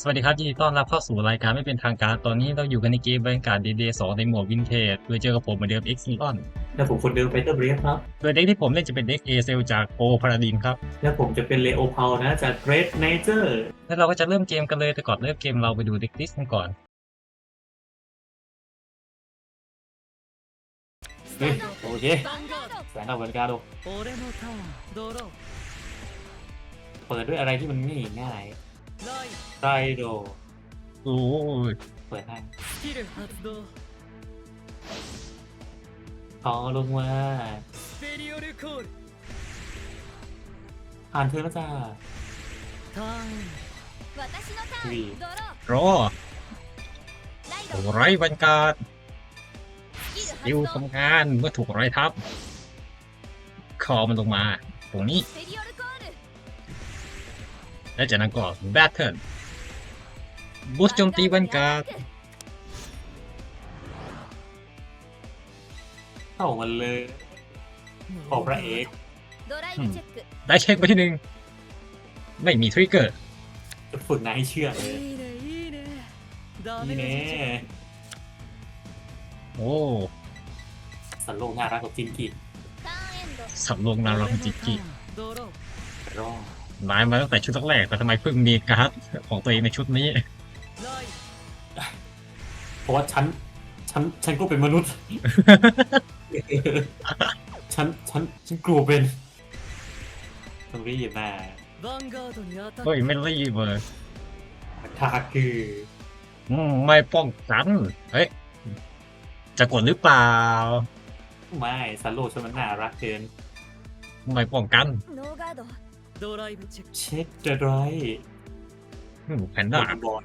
สวัสดีครับยินดีต้อนรับเข้าสู่รายการไม่เป็นทางการตอนนี้เราอยู่กันในเกมบรรยากาศ DD2 ในหมวดวินเทจโดยเจอกับผมเหมือนเดิม X n e o นและผมคนเดิมเฟเตอร์เบรฟครับโดยเด็กที่ผมเล่นจะเป็นเด็กเอเซลจากโอพาราดินครับ และผมจะเป็นเลโอพาวนะจากเกรดเนเจอร์และเราก็จะเริ่มเกมกันเลยแต่ก่อนเริ่มเกมเราไปดูเด็กลิสกันก่อนโอเคแสนดาวเวลกาโดเปิดด้วยอะไรที่มันไม่ง่าย ライ ๆไรโด โอ้ย เปิดให้ スキル発動 ขอลงมา スペリオルコール อ่านเธอแล้วจ้า ターン私のター วี ンドロ รอ ーライ โอ้ ド ไรบรรยากาศ ス ดิว キル発動 ทำงานเมื่อถูกไรทับ คอมันลงมา ตรงนี้ スペリオルコール และจากนั้นก็แบทเทิลบุสโจมตีวันการ์ดเข้ามัเลยออกพระเอกได้เช็คไปที่หนึ่งไม่มีทริกเกอร์ฝึกนายให้เชื่อเลยนี่แน่โอ้สันโลงน่ารักกับจินกิสันโลงน่ารักกับจินกิรอ ร้ายมาตั้งแต่ชุดแรกแต่ทำไมเพิ่งมีการ์ดของตัวเองในชุดนี้ เพราะว่าฉันฉันฉันก็เป็นมนุษย์ ฉันฉันฉันกลัวเป็นต้งรีแม่เฮ้ยไม่รีบเร์ท่าคือไม่ป้องกันเฮ้ยจะกดหรือเปล่า ไม่ซาโลชมันน่ารักเกินไม่ป้องกัน ドドライブチェック เช็คเดอะไร อืมแพนด้า บอล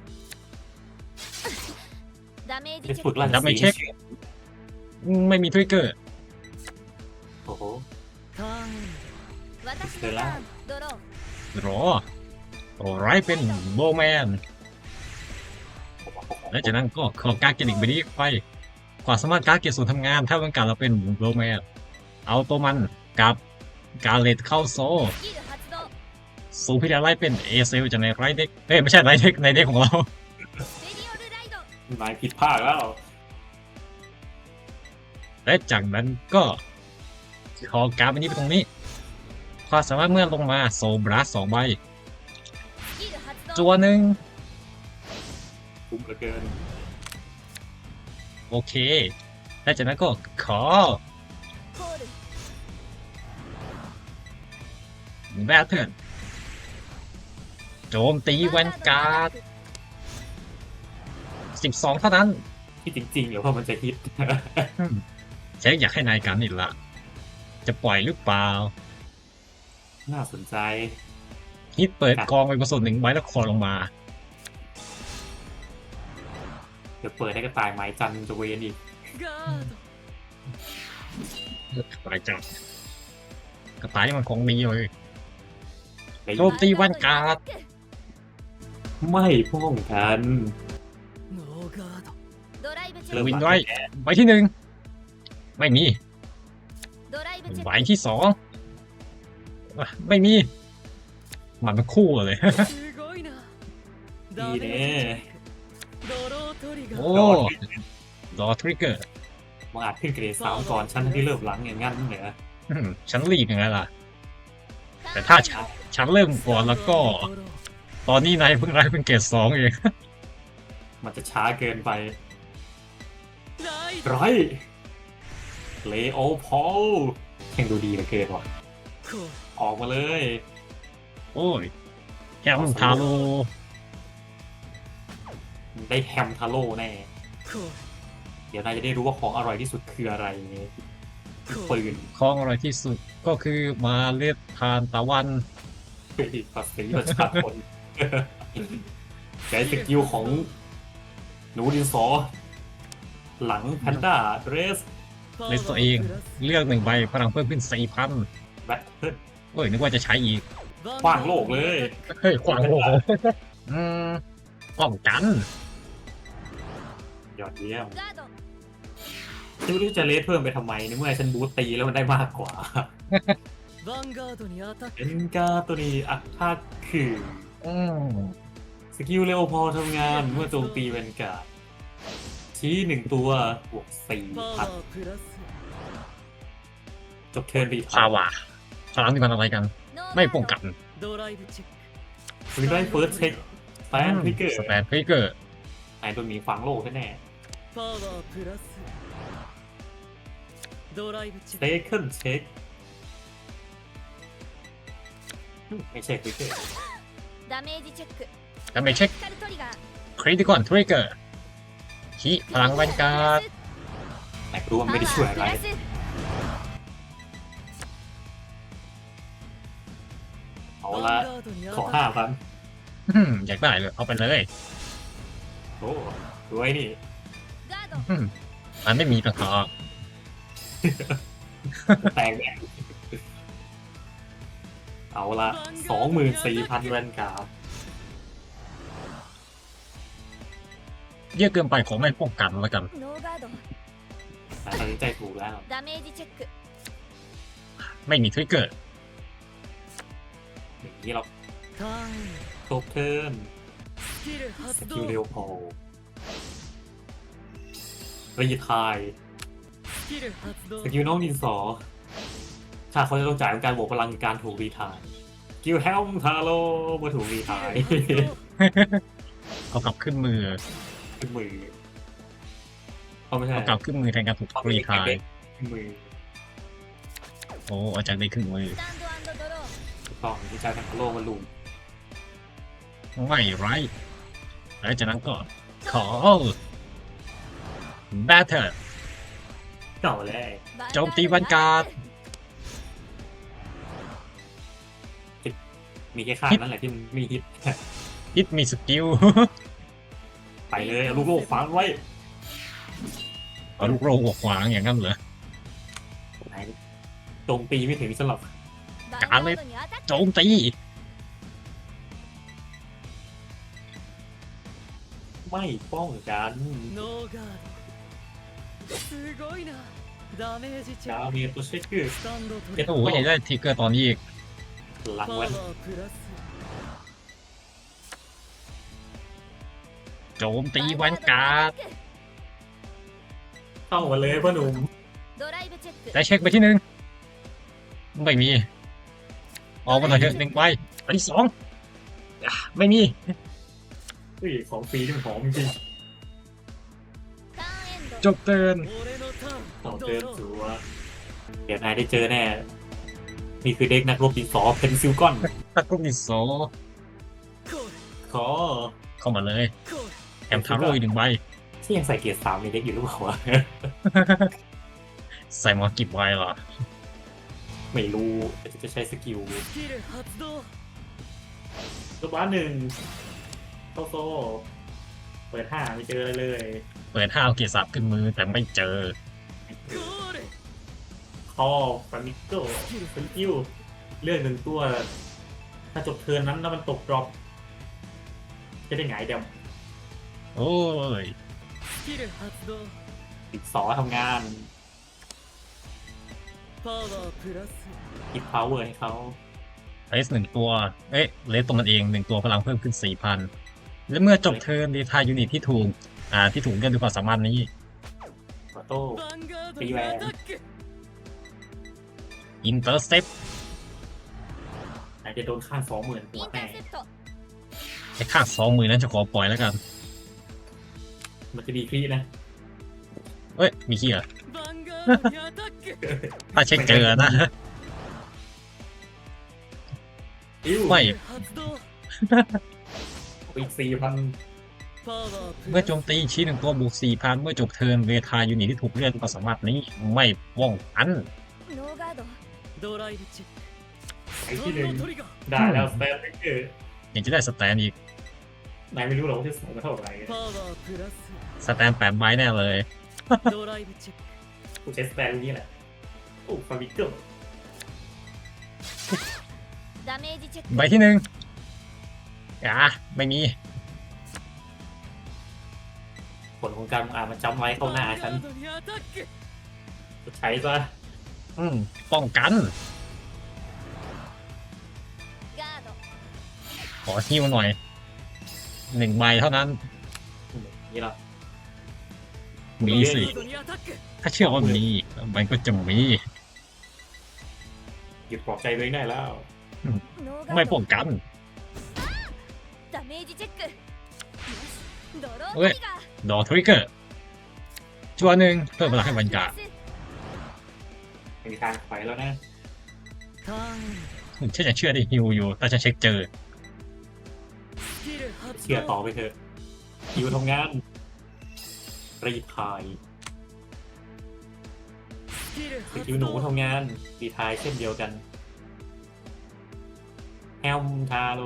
ダメージ จะ チェ ฝึก ック ลั่น แล้วไม่เช็ค ไม่มีทริกเกอร์ โอ้โห ターンエン私のターンドロー รอโอ้ไรเป็นโบแมน แล้วจากนั้นก็ขอการเกณฑ์อีกใบนี้ไปความสามารถการดเกียรติส่วนทำงาน ถ้าต้องการเราเป็นโบแมน เอาตัวมันกับการเลตเข้าโซ スキル発動 สูพิยาไลเป็นเอเซลจากในไรเด็กเอ้ยไม่ใช่ไรเด็กในเด็กของเรานายผิดพลาดแล้ว และจากนั้นก็ขอการ์ดใบนี้ไปตรงนี้ ความสามารถเมื่อลงมาโซบราสองใบ จัวหนึ่งคุ้มเหลือเกิน โอเค และจากนั้นก็ขอ แบทเทิล โจมตีแวนการ์ด12เท่านั้นที่จริงๆหรือว่ามันจะฮิต เช็คอยากให้นายการนี่ละ จะปล่อยหรือเปล่า น่าสนใจ ฮิตเปิดกองไปผสมหนึ่งใบแล้วคอลงมา เดี๋ยวเปิดให้กระต่ายไม้จันทร์จะเวนอีกガードตายจังกระต่ายนี่มันของดีเลยเฮ้ยโจมตีแวนการ์ด ไม่ป้องกันเริ่มวินไว้ใบที่หนึ่งไม่มีใบที่สองไม่มีมันเป็นคู่เลยดีเน่โอ้รอทริกเกอร์มาอาจขึ้นเกรดสามก่อนฉันที่เริ่มหลังอย่างงั้นเหรอฉันรีบยังไงล่ะ แต่ถ้าฉันเริ่มก่อนแล้วก็ ตอนนี้นายเพิ่งไล่เป็นเกรดสองเอง มันจะช้าเกินไปไรเลโอพอลแข่งดูดีเหลืเกิว่ะ ออกมาเลย โอ้ยแฮมทาโล่ได้แฮมทาโล่แน่ เดี๋ยวนายจะได้รู้ว่าของอร่อยที่สุดคืออะไรปืนของอร่อยที่สุดก็คือมาเล็ดทานตะวันภาษีประชาชน ใช้สกิลของหนูดินสอ หลังแพนด้าเรสในตัวเองเลือกหนึ่งใบพลังเพิ่มขึ้นสี่พันแบทเฮ้ยนึกว่าจะใช้อีกขว้างโลกเลยเฮ้ยขวางโลกอืมป้องกันยอดเยี่ยมไม่รู้จะเลสเพิ่มไปทำไมในเมื่อฉันบูตตีแล้วมันได้มากกว่า เอ็นกาตัวนี้อัคคาคือ สกิลเร็วพอทำงานเมื่อโจมตีเวนกาดชี้หนึ่งตัวบวกสี่พันจบเทิร์นไปพาว่าพลังที่มันอะไรกัน ไม่ป้องกันรีไรเฟิร์สเทคแตนพิกเกอร์สแตนพิกเกอร์ไอตัวนี้ฟังโลกแน่เทคขึ้นเทคไม่ใช่พิกเกอร์ ダメージチェックダメージチェックคริติคอนทริกเกอร์ฮิพลังแวนการ์ดแต่รู้ว่าไม่ได้ช่วยอะไรเอาละขอห้าพันอยากได้เลยเอาไปเลยโอ้รวยนี่มันไม่มีปัญหาแตกแเอาละสองหมื่นสี่พันแวนการ์ด เยอะเกินไปขอไม่ป้องกันแล้วกัน ノーガード ตัดสินใจถูกแล้ว ダメージチェック ไม่มีทริกเกอร์ อย่างนี้เรา ターン ครบเทิร์น スキル ส 発 กิล 動 เร็วพอรีทาย スキル発動 สกิลน้องดินสอ ถ้าเขาจะต้องจ่ายการบวกพลังการถูกรีทายกิลแฮมทาโร่มาถูกรีทายเอากลับขึ้นมือขึ้นมือเขาไม่ใช่เอากลับขึ้นมือแทนการถูกรีทายโอ้อาจารย์ได้ขึ้นมือต้องที่จ่ายทางทโร่มาลุมไม่ไรหลังจากนั้นก็ขอแบทเทอร์ต่อเลยโจมตีวันการ์ด มีแค่ข้างนั่นแหละที่มีฮิต ฮิตมีสกิล ไปเลยเอาลูกโลกฟังไว้ เอาลูกโร่หัวขวางอย่างนั้นเหรอ ไหนโจมตีไม่ถึงสำหรับ ヴァンガードにアタッ โจมตี ไม่ป้องกัน ノーガードすごいなダメージチェ ดา ッ เมจตัวเช็คคือ クスタンドト เอ็ リ โอ้โหอยากได้ทริกเกอร์ตอนนี้อีก พลังแล้โจมตีวันการ์ดเข้ามาเลยพ่อหนุ่มได้เช็คไปที่หนึ่งไม่มี ออกมาหน่อยเถอะหนึ่งใบไปที่สองไม่มีอุ้ยของฟรีนี่มันหอมจริงจบเตือนต่อเตือนสัวเดี๋ยวนายได้เจอแน่ นี่คือเด็กนักรบดินสอเพนซิลกอน ตะกรุกดินสอขอเข้ามาเลยแถมทาโร่อีกหนึ่งใบ ที่ยังใส่เกียร์สามในเด็กอยู่หรือเปล่าวะ ใส่มากี่ใบหรอไม่รู้จะใช้สกิลตัวบ้านหนึ่งโซโซ เปิดห้าไม่เจอเลย เปิดห้าเอาเกียร์สามขึ้นมือแต่ไม่เจอ คอฟามิโกิลฟันกิ้วเลือกหนึ่งตัว ถ้าจบเทิร์นนั้นแล้วมันตกดรอปจะได้หงายเดมโอ้ยติดสอทำงานกิบพาวเวอร์ให้เขาเอสหนึ่งตัว เอ๊ะ เลสตรงนั้นเองหนึ่งตัวพลังเพิ่มขึ้นสี่พัน และเมื่อจบเทิร์นดีทายูนิตที่ถูก อ่า ที่ถูกเลือกดูวความสามารถนี้ โต้ปีแวร์ อินเตอร์เซปอาจจะโดนค่าสองหมื่นหัวแตกไอ้ค่าสองหมื่นนั้นจะขอปล่อยแล้วกัน มันจะดีขี้นะเอ้ย มีขี้เหรอ ถ้าเช็คเจอนะ ไม่อีกสี่พันเมื่อโจมตีชี้หนึ่งตัวบวกสี่พันเมื่อจบเทิร์นเวทายูนิตที่ถูกเลื่อนก็สามารถนี้ไม่ว่องอัน ドドライブチェッ ไอ้ クス ที่ห タ นึ่ ン ง ドトリガー ได้แล้วสแตนเกอร์ ยังจะได้สแตนอีก นายไม่รู้หรอกว่าที่สองมันเท่าไหร่ パワープラス สแตนแปดใบแน่เลย ドライブチェック กูใช้สแตนนี้แหละ โอ้ฟาบิเกิล ダメージチェック ใบที่หนึ่งอ่ะไม่มี ผลของการอ่านมันจำไว้เข้าหน้า ヴァン ฉัน ガードにアタック จะใช้ซะ ป้องกัน ขอฮิวหน่อยหนึ่งใบเท่านั้นมีสิ ถ้าเชื่อว่ามีมันก็จะมีหยุดปลอบใจไว้องได้แล้ว ไม่ป้องกันเฮ้ยดอทริกเกอร์ชัวหนึ่งเพิ่มพลังให้บรรยากาศ มีทางไอแล้วนะเชื่อจะเชื่อได้ฮิวอยู่แต่จะเช็คเจอ เชื่อต่อไปเถอะยูทำงาน รีทายสกิลหนูทำงาน รีทายเช่นเดียวกันแฮมทาโร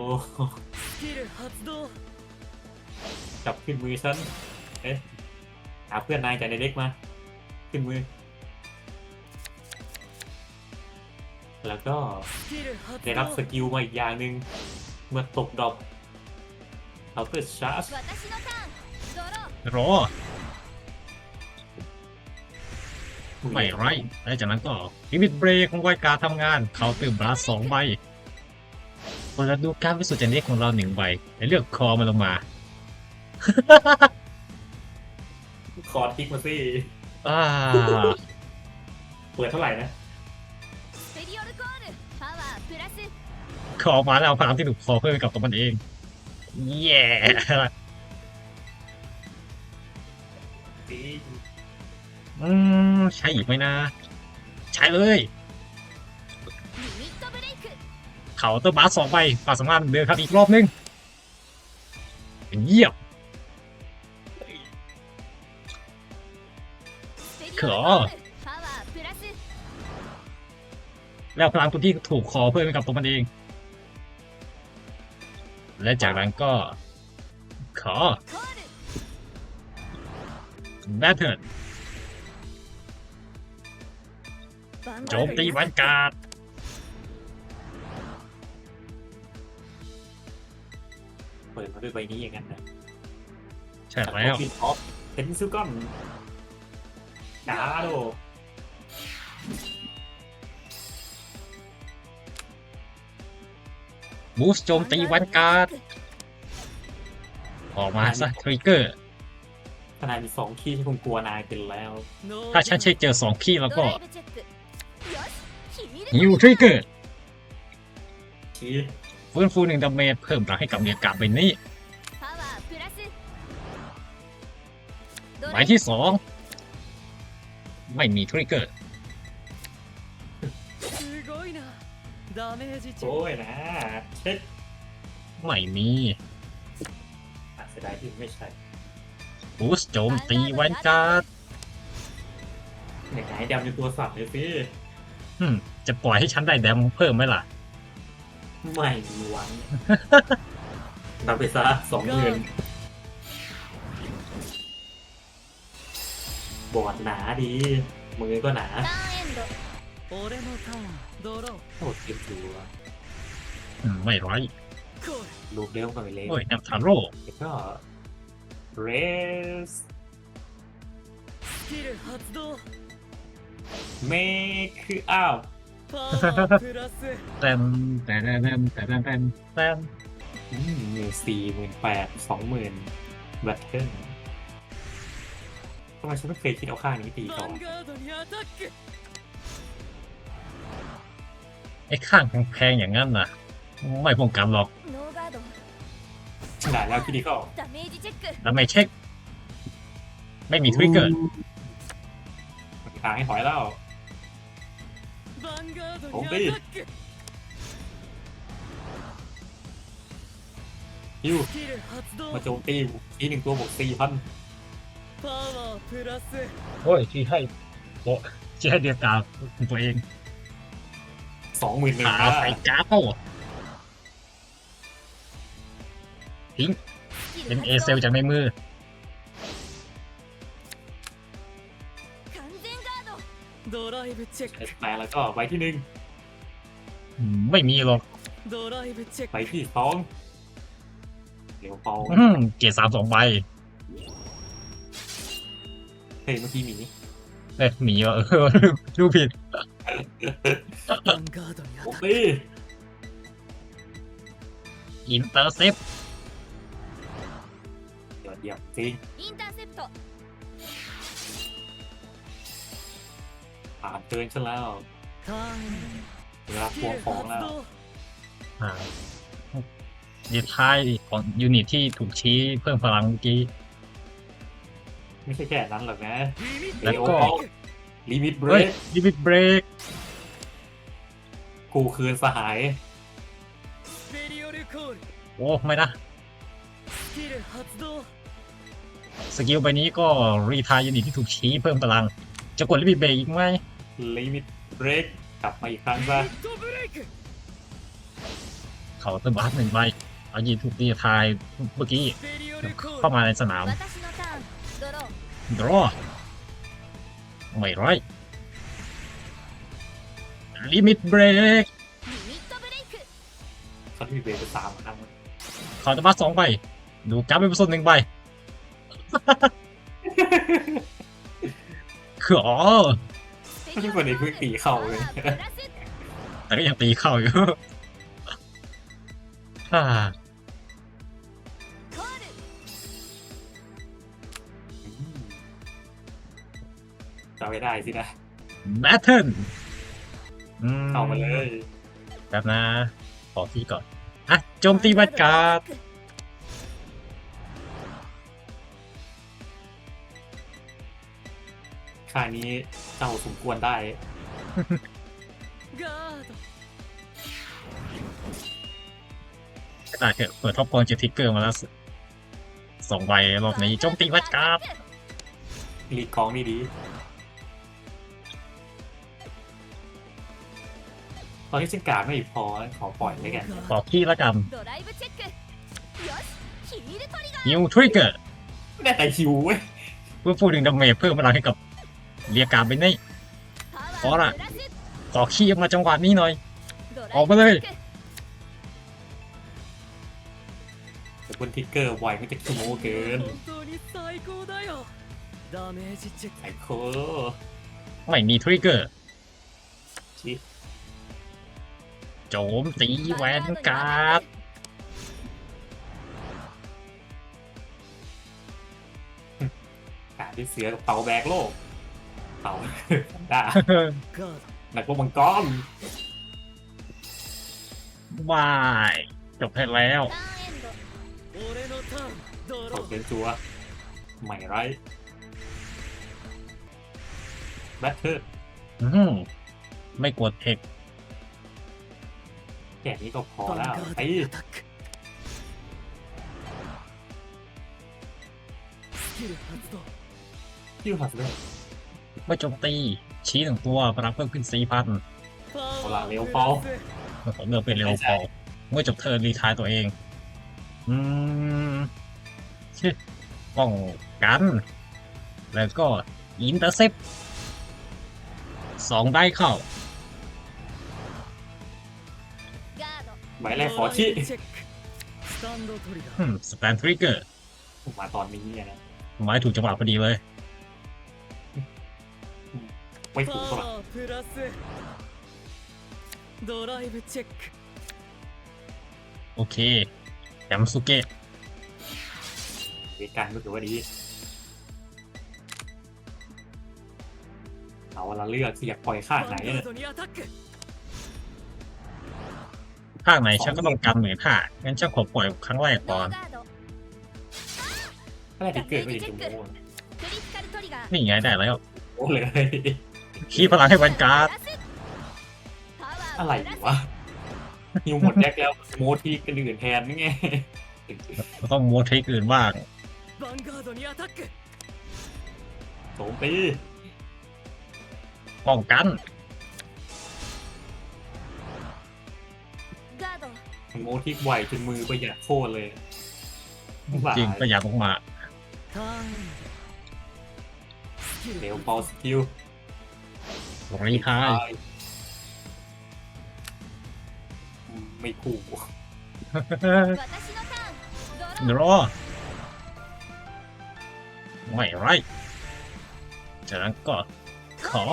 จับขึ้นมือฉัน เอ๊ะหาเพื่อนนายจากในเล็กมา ขึ้นมือ แล้วก็ได้รับสกิลมาอีกอย่างหนึ่งเมื่อตกดรอปเอาเปิดชาร์จรอไม่ไรและจากนั้นก็ลิมิตเบรคของไวกาทำงานเขาตื่นบลัสสองใบคนละดูการพิสูจน์เจนเนของเราหนึ่งใบและเลือกคอมันลงมาคอทิกมาสิเปิดเท่าไหร่นะ ขอมาแล้วพลังที่ถูกขอเพิ่มกับตัวมันเองเย่อืมใช่อีกไหมนะ ใช่เลยเขาตัวบาสสองไปความสามารถเดินครับอีกรอบนึงเยี่ยมขอแล้วพลังคุณที่ถูกขอเพิ่อนกับตัวมันเอง และจากนั้นก็ ขอ Battle โจมตีวันกาดเปิดมาด้วยใบนี้อย่างนั้นนะใช่แล้วเป็นซูกอนดาโด บูสโจมตีวันการ์ดออกมาซะทริกเกอร์ขนาดมีสองขี้ที่คุกลัวนายเป็นแล้ว ถ้าฉันเช่เจอสองขี้แล้วก็ฮิวทริกเกอร์ฟื้นฟูหนึ่งดาเมจเพิ่มพลังให้กับเมียกาบไปนี้หมายที่สองไม่มีทริกเกอร์ ダメージ中โอ้ยนะเช็ดไม่มีอะเสียดที่ไม่ใช่บูสโจมตีวันการ์ดไหนไหนๆดำจนตัวสั่นเลยสิอืจะปล่อยให้ฉันได้แดมเพิ่มไหมล่ะ ไม่หวังนับไปซะสองหมื่นบอดหนาดี มือก็หนา โหดเก็บดูอะอืไม่ร้อยลูกเร็วกว่าไปเลยโอ้ยแอมทาโร่แล้วก็เรสเมคืออ้าวแต่แต่แต่แต่แต่แต่แตมอืมหนึ่งสี่หมื่นแปดสองหมื่นแบตเทิลทำไมฉันไม่เคยคิดเอาค่านี้ตีก่อน ไอ้ข้างแพงอย่างนั้นนะไม่ป้องกันหรอกได้แล้วคินิคอลแล้วไม่เช็ค ไม่มีทวิกเกอร์ทางให้หอยแล้วผมตีฮิวมาโจมตีทีหนึ่งตัวบวกสี่พันโอ้ยที่ให้โอ้ที่ให้เดียกาตัวเอง สองหมื่นหนึ่ง ขาใส่กาโต้ทิ้ง スキ เป็น ル เอ 発 เซล 動 จากในมือ 完全ガードドライブチェッ เอ ク สแปแล้วก็ใบที่หนึ่ง อืมไม่มีหรอก ドライブチェッ ใบ ク ที่สองเดี๋ยวปอง อืมเกียร์สามสองใบ เฮ้ยเมื่อกี้หมี เอ้ยหมีวะดูผิดผมตีอินเตอร์เซปยอดเยี่ยมจริงร์เซ็プトผ่านเตือนฉันแล้วเวลาพวงของแล้วอ่าดท้ายดิของยูนิตที่ถูกชี้เพิ่มพลังเมื่อกี้ ไม่ใช่แค่นั้นหรอกนะแล้วก็ ลิมิตเบรกลิมิตเบรกกูคืนสหายโอ้ไม่นะสกิลใบนี้ก็รีทายยูนิตที่ถูกชี้เพิ่มพลัง จะกดลิมิตเบรกอีกไหมลิมิตเบรกกลับมาอีกครั้งซะヒッเขาเติมบัสหนึ่งใบเอายีถูกรีทายเมื่อกี้เข้ามาในสนาม draw ไม่ร้อยลิมิตเบรกเขาที่เบรกไปสามครั้งขาจะมาสองใบดูกราฟเป็นส่วนหนึ่งใบคืออ๋อไม่คนนี้เพิ่งตีเข่าเลย แต่ก็ยังตีเข่าอยู่ฮ่า ไปได้สินะแบทเทิลเข้ามาเลยแป๊บนะ ขอที่ก่อน อะ โจมตีแวนการ์ดค่านี้เจ้าสมควรได้ガードก็ได้เถอะเปิดท็อปกอนเจ็ทิกเกอร์มาแล้วสสองใบรอบนี้โจมตีแวนการ์ดรีกองนี่ดี ตอนที่เซินการไม่พอขอปล่อยแล้วกันขอขี้ละกันยิวทริกเกอร์แม่ใจหิวเว้ยเพื่อพูดถึงดาเมจเพิ่มพลังให้กับเรียกการเปนี่พอละขอขี้มาจังหวะนี้หน่อย ออกมาเลยแต่คนทิกเกอร์ไวมันจะขี้โมเกินไอ้โคไม่มีทริกเกอร์ โจมตีแวนการ์ดหาที่เสือกับเต่าแบกโลก เต่าได้หนักพวกมังกรวายจบแพ้แล้วตกเป็นจัวใหม่ไรแบทเทอร์ไม่กดเทค ค่นี้ก็พอแล้วไปคิวหัสเลยเมื่อจมตี ชี้หนึ่งตัวพลังเพิ่มขึ้นสี่พันพลังเร็วพอผาเลือกเป็นเร็วเป้าเมื่อจบเธอรีทายตัวเอง อืมชื่ป้องกัน แล้วก็อินเตอร์เซปสองได้เข้า หมายเลขอที่สแตนทริกเกอร์มาตอนนี้เนี่ยนะหม้ถูกจังหวะพอดีเลยไม่ถูกเท่โอเคแยมสุเกะเวการก็ถือว่าดีเอาละเลือกเสียกปล่อยข้างไหนเนี่ย ภาคไหนฉันก็ต้องการหมือนห้างั้นฉันขอปล่อยครั้งแรกก่อนอะไรที่เกิดไปอีกชั่นี่ไงได้แล้วโอ้เลยขี้พลังให้วันการ์ดอะไรวะยูหมดแยกแล้วโมทีกันอื่นแทนนี่ไงต้องโมทีอื่นบ้างโสมตีป้องกัน โมที่ไหวจนมือประหยัดโคตรเลยจริงประหยัดมากเดี๋ยวเปสกิลหลงนี้ค่าไม่คู่เดี๋ยวรอไม่ไรจากนั้นก็ขอ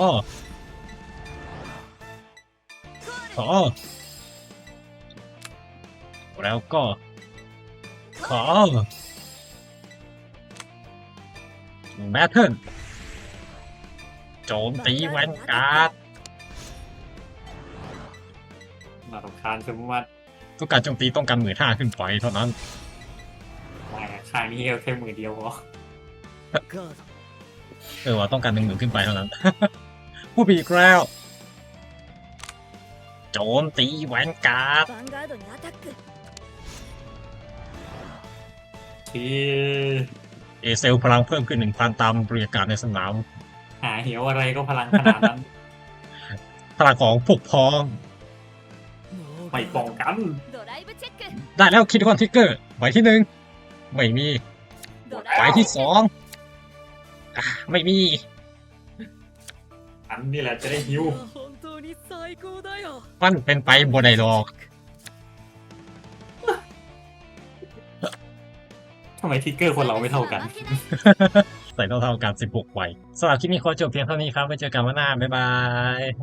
ขอ แล้วก็ ขอแบทเทิลโจมตีแวนการ์ดน่ารำคาญสมมติทุกการโจมตีต้องการหมื่นห้าขึ้นไปเท่านั้นว่าค่ายนี้เอาแค่มือเดียวพอガードเออว่าต้องการหนึ่งหมื่นขึ้นไปเท่านั้น ผู้บีกแล้ว โจมตีแวนการ์ดที่ เอเซลพลังเพิ่มขึ้นหนึ่งพันตามบริการในสนาม หาเหวอะไรก็พลังขนาดนั้น พลังของพวกพ้อง ノー ไม่ป้องกัน ドライブチェック ได้แล้วคิดคอนทิกเกอร์ใบที่หนึ่งไม่มี ド ใบ ライブ ที่สองอ่ะไม่มี อันนี่แหละจะได้ฮิว 本当に最高だよ มันเป็นไปบนไดหรอก ำไมทิกเกอร์คนเราไม่เท่ากัน ใส่เท่าๆกันสิบ16ไวสำหรับคลิปนี้ขอจบเพียงเท่านี้ครับไว้เจอกันวันหน้าบ๊ายบาย